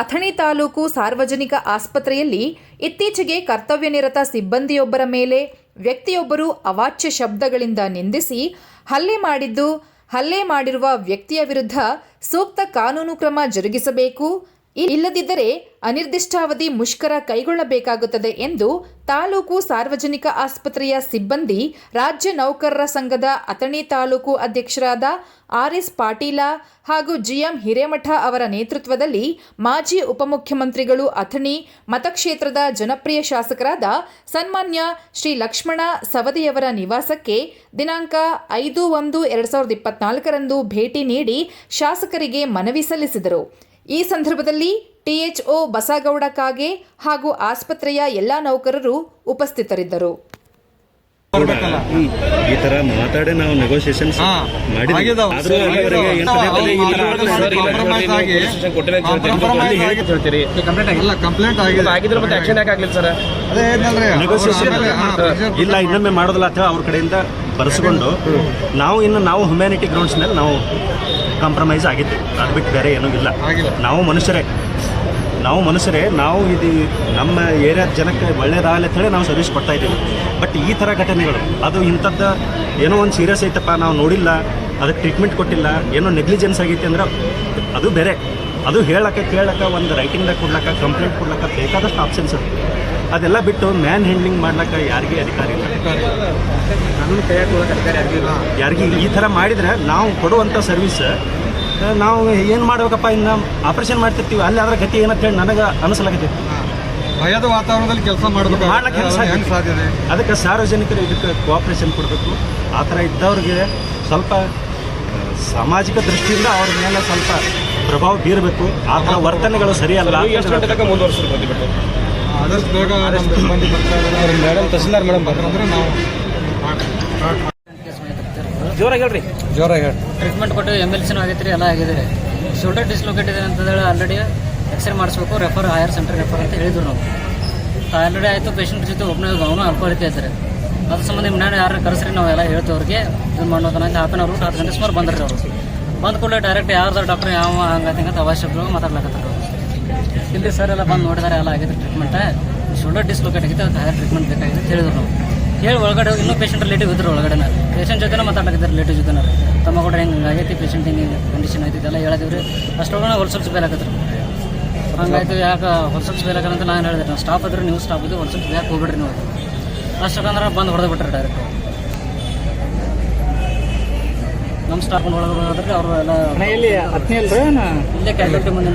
ಅಥಣಿ ತಾಲೂಕು ಸಾರ್ವಜನಿಕ ಆಸ್ಪತ್ರೆಯಲ್ಲಿ ಇತ್ತೀಚೆಗೆ ಕರ್ತವ್ಯನಿರತ ಸಿಬ್ಬಂದಿಯೊಬ್ಬರ ಮೇಲೆ ವ್ಯಕ್ತಿಯೊಬ್ಬರು ಅವಾಚ್ಯ ಶಬ್ದಗಳಿಂದ ನಿಂದಿಸಿ ಹಲ್ಲೆ ಮಾಡಿದ್ದು, ಹಲ್ಲೆ ಮಾಡಿರುವ ವ್ಯಕ್ತಿಯ ವಿರುದ್ಧ ಸೂಕ್ತ ಕಾನೂನು ಕ್ರಮ ಜರುಗಿಸಬೇಕು ಇಲ್ಲದಿದ್ದರೆ ಅನಿರ್ದಿಷ್ಟಾವಧಿ ಮುಷ್ಕರ ಕೈಗೊಳ್ಳಬೇಕಾಗುತ್ತದೆ ಎಂದು ತಾಲೂಕು ಸಾರ್ವಜನಿಕ ಆಸ್ಪತ್ರೆಯ ಸಿಬ್ಬಂದಿ, ರಾಜ್ಯ ನೌಕರರ ಸಂಘದ ಅಥಣಿ ತಾಲೂಕು ಅಧ್ಯಕ್ಷರಾದ ಆರ್ ಎಸ್ ಪಾಟೀಲ ಹಾಗೂ ಜಿಎಂ ಹಿರೇಮಠ ಅವರ ನೇತೃತ್ವದಲ್ಲಿ ಮಾಜಿ ಉಪಮುಖ್ಯಮಂತ್ರಿಗಳು ಅಥಣಿ, ಮತಕ್ಷೇತ್ರದ ಜನಪ್ರಿಯ ಶಾಸಕರಾದ ಸನ್ಮಾನ್ಯ ಶ್ರೀ ಲಕ್ಷ್ಮಣ ಸವದಿಯವರ ನಿವಾಸಕ್ಕೆ ದಿನಾಂಕ ಐದು ಒಂದು ಎರಡು ಸಾವಿರದ ಇಪ್ಪತ್ನಾಲ್ಕರಂದು ಭೇಟಿ ನೀಡಿ ಶಾಸಕರಿಗೆ ಮನವಿ ಸಲ್ಲಿಸಿದರು. ಈ ಸಂದರ್ಭದಲ್ಲಿ ಟಿಎಚ್ಒ ಬಸಗೌಡ ಕಾಗೆ ಹಾಗೂ ಆಸ್ಪತ್ರೆಯ ಎಲ್ಲಾ ನೌಕರರು ಉಪಸ್ಥಿತರಿದ್ದರು. ಈ ತರ ಮಾತಾಡಿ ನಾವು ನೆಗೋಸಿಯೇಷನ್ ಇಲ್ಲ. ಕಂಪ್ಲೇಂಟ್ ಆಗಿದೆ. ಆಗಿದ್ರೆ ಮತ್ತೆ ಆಕ್ಷನ್ ಯಾಕೆ ಆಗ್ಲಿಲ್ಲ ಸರ್? ಅದೇ ಏನಲ್ರಿ Negotiation ಆಮೇಲೆ, ಹಾ, pressure ಇಲ್ಲ ಇನ್ನೊಮ್ಮೆ ಮಾಡೋದಿಲ್ಲ ಅಂತ ಅವ್ರ ಕಡೆಯಿಂದ ಬರೆಸ್ಕೊಂಡು ನಾವು ಇನ್ನು ನಾವು ಹ್ಯುಮ್ಯಾನಿಟಿ ಗ್ರೌಂಡ್ಸ್ ಮೇಲೆ ನಾವು ಕಾಂಪ್ರಮೈಸ್ ಆಗಿತ್ತು ಅದು ಬಿಟ್ಟು ಬೇರೆ ಏನೂ ಇಲ್ಲ. ನಾವು ಮನುಷ್ಯರೇ. ನಾವು ಮನುಷ್ಯರೇ ನಾವು ಇದು ನಮ್ಮ ಏರಿಯಾದ ಜನಕ್ಕೆ ಒಳ್ಳೇದಾಗಲಿ ಅಂತ ಹೇಳಿ ನಾವು ಸರ್ವಿಸ್ ಕೊಡ್ತಾ ಇದ್ದೀವಿ. ಬಟ್ ಈ ಥರ ಘಟನೆಗಳು ಅದು ಇಂಥದ್ದು ಏನೋ ಒಂದು ಸೀರಿಯಸ್ ಐತಪ್ಪ ನಾವು ನೋಡಿಲ್ಲ ಅದಕ್ಕೆ ಟ್ರೀಟ್ಮೆಂಟ್ ಕೊಟ್ಟಿಲ್ಲ ಏನೋ ನೆಗ್ಲಿಜೆನ್ಸ್ ಆಗೈತೆ ಅಂದ್ರೆ ಅದು ಬೇರೆ. ಅದು ಹೇಳಕ್ಕೆ ಕೇಳಕ್ಕೆ ಒಂದು ರೈಟಿಂಗ್ದಾಗ ಕೊಡ್ಲಕ್ಕ ಕಂಪ್ಲೇಂಟ್ ಕೊಡ್ಲಕ್ಕ ಬೇಕಾದಷ್ಟು ಆಪ್ಷನ್ಸ್ ಇರುತ್ತೆ. ಅದೆಲ್ಲ ಬಿಟ್ಟು ಮ್ಯಾನ್ ಹ್ಯಾಂಡ್ಲಿಂಗ್ ಮಾಡ್ಲಕ್ಕ ಯಾರಿಗೆ ಅಧಿಕಾರಿ ಇಲ್ಲ. ಕಾನೂನು ಯಾರಿಗೆ ಈ ಥರ ಮಾಡಿದ್ರೆ ನಾವು ಕೊಡುವಂಥ ಸರ್ವಿಸ್ ನಾವು ಏನು ಮಾಡಬೇಕಪ್ಪ ಇನ್ನು ಆಪರೇಷನ್ ಮಾಡ್ತಿರ್ತೀವಿ. ಅಲ್ಲಿ ಅದರ ಗತಿ ಏನಂತ ಹೇಳಿ ನನಗೆ ಅನಿಸಲಾಗುತ್ತೆ. ಭಯದ ವಾತಾವರಣದಲ್ಲಿ ಕೆಲಸ ಮಾಡಬೇಕು ಮಾಡ್ಲಿಕ್ಕೆ ಇದೆ? ಅದಕ್ಕೆ ಸಾರ್ವಜನಿಕರು ಇದಕ್ಕೆ ಕೋಆಪ್ರೇಷನ್ ಕೊಡಬೇಕು. ಆ ಥರ ಇದ್ದವ್ರಿಗೆ ಸ್ವಲ್ಪ ಸಾಮಾಜಿಕ ದೃಷ್ಟಿಯಿಂದ ಅವ್ರ ಮೇಲೆ ಸ್ವಲ್ಪ ಪ್ರಭಾವ ಬೀರಬೇಕು. ಆ ಥರ ವರ್ತನೆಗಳು ಸರಿಯಲ್ಲ. ಪ್ರತಿಭಟನೆ ಆದಷ್ಟು ಬೇಗ ಮೇಡಮ್ ತಹಸೀಲ್ದಾರ್ ಮೇಡಮ್ ಅಂದ್ರೆ ನಾವು ಜೋರಾಗಿ ಹೇಳ್ರಿ. ಜೋರಾಗಿ ಹೇಳಿ ಟ್ರೀಟ್ಮೆಂಟ್ ಕೊಟ್ಟು ಎಂ ಎಲ್ ಸಿನೂ ಆಗೈತೆ ರೀ ಎಲ್ಲ ಆಗಿದೆ ರೀ. ಶೋಲ್ಡರ್ ಡಿಸ್ಲೊಕೇಟ್ ಇದೆ ಅಂತ ಹೇಳಿ ಆಲ್ರೆಡಿ ಎಕ್ಸ್ರೇ ಮಾಡಿಸ್ಬೇಕು ರೆಫರ್ ಹೈಯರ್ ಸೆಂಟರ್ ರೆಫರ್ ಅಂತ ಹೇಳಿದ್ರು ನಾವು. ಆಲ್ರೆಡಿ ಆಯಿತು ಪೇಷಂಟ್ ಜೊತೆ ಒಬ್ಬನೇ ಅವನು ಅಲ್ಕೊಳಿತಾ ಇದ್ದಾರೆ ಅದ್ರ ಸಂಬಂಧ ನಾನು ಯಾರು ಕರೆಸ್ರಿ ನಾವು ಎಲ್ಲ ಹೇಳ್ತೀವಿ ಅವ್ರಿಗೆ ಇದು ಮಾಡೋದನ್ನ ಅಂತ ಹಾಫ್ ಆನ್ ಅವರ್ ಹತ್ತು ಗಂಟೆ ಸುಮಾರು ಬಂದ್ರಿ ಅವರು. ಬಂದ ಕೂಡಲೇ ಡೈರೆಕ್ಟ್ ಯಾರ್ದಾರ ಡಾಕ್ಟರ್ ಯಾವ ಹಂಗತಿ ಅಂತ ಅವಶ್ಯಕರು ಮಾತಾಡ್ಲಕತ್ತಾರ ಇಲ್ಲಿ ಸರ್ ಎಲ್ಲ ಬಂದು ನೋಡಿದಾರೆ ಎಲ್ಲ ಆಗಿದೆ ಟ್ರೀಟ್ಮೆಂಟ್ ಶೋಲ್ಡರ್ ಡಿಸ್ಲೊಕೇಟ್ ಆಗಿತ್ತು ಅದಕ್ಕೆ ಹೈಯರ್ ಟ್ರೀಟ್ಮೆಂಟ್ ಬೇಕಾಗಿದೆ ಅಂತ ಹೇಳಿದ್ರು ನಾವು. ಹೇಳಿ ಒಳಗಡೆ ಹೋಗಿ ಇನ್ನೂ ಪೇಷಂಟ್ ರಿಲೇಟಿವ್ ಇದ್ರು ಒಳಗಡೆ ಪೇಷಂಟ್ ಜೊತೆ ಮಾತಾಡಕತ್ತಿದ್ರು ರಿಲೇಟಿವ್ ಜೊತೆ ತಮ್ಮ ಕೂಡ ಹಿಂಗೆ ಆಗೈತಿ ಪೇಷಂಟ್ ಹಿಂಗೆ ಕಂಡೀಷನ್ ಐತಿ ಇದೆಲ್ಲ ಹೇಳಿದ್ವಿ ಅಷ್ಟೊಳಗೆ ಹೊಲ್ಸಲ್ಸ್ ಆಗತ್ತೆ ಹಂಗಾಯ್ತು ಯಾಕೆ ಹೊಲ್ಸಲ್ಸ್ ಅಂತ ನಾನು ಹೇಳಿದೆ ನಾವು ಸ್ಟಾಫ್ ಇದ್ರೆ ನೀವು ಸ್ಟಾಪ್ ಇದ್ದು ಹೊಲ್ಸಲ್ಸ್ ಯಾಕೆ ಹೋಗ್ಬಿಡ್ರಿ ನೀವು. ಅಷ್ಟಕ್ಕಂದ್ರೆ ಬಂದು ಹೊಡೆದು ಬಿಟ್ರಿ ಡೈರೆಕ್ಟ್ ನಮ್ಮ ಸ್ಟಾಫ್ ಒಳಗೆ ಹೋದ್ರೆ ಅವರು ಎಲ್ಲ ಇಲ್ಲಿ ಕ್ಯಾಲ್ಕುಲೇಟ್ ಮುಂದೆ